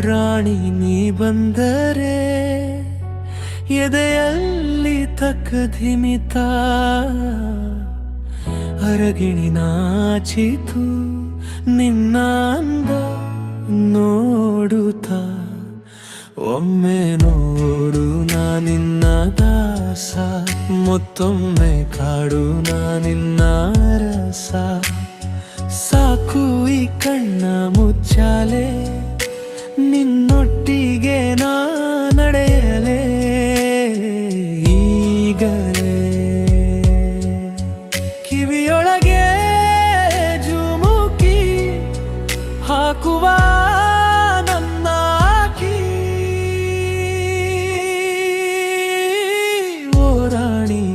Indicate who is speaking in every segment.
Speaker 1: ರಾಣಿ, ನೀ ಬಂದರೆ ಎದೆಯಲ್ಲಿ ತಕ್ಕಧಿಮಿತ ಅರಗಿಣಿ ನಾಚಿತು ನಿನ್ನ ಅಂದ ನೋಡುತ್ತ. ಒಮ್ಮೆ ನೋಡು ನಾನಿನ್ನ ದಾಸ, ಮತ್ತೊಮ್ಮೆ ಕಾಡು ನಾನಿನ್ನ ರಸ. ಸಾಕು ಈ ಕಣ್ಣ ನಿನ್ನೊಟ್ಟಿಗೆ ನಾ ನಡೆಯಲೇ ಈಗಲೇ ಕಿವಿಯೊಳಗೆ ಜುಮುಕಿ ಹಾಕುವ ನನ್ನ ಆಕಿ.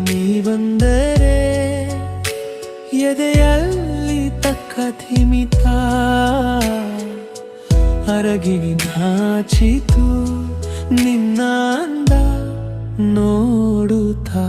Speaker 1: ನೀ ಬಂದರೆ ಎದೆಯಲ್ಲಿ ತಕ್ಕ ಧಿಮಿತ ಕರಗಿ ನಾಚಿತು ನಿನ್ನ ನೋಡುತ್ತಾ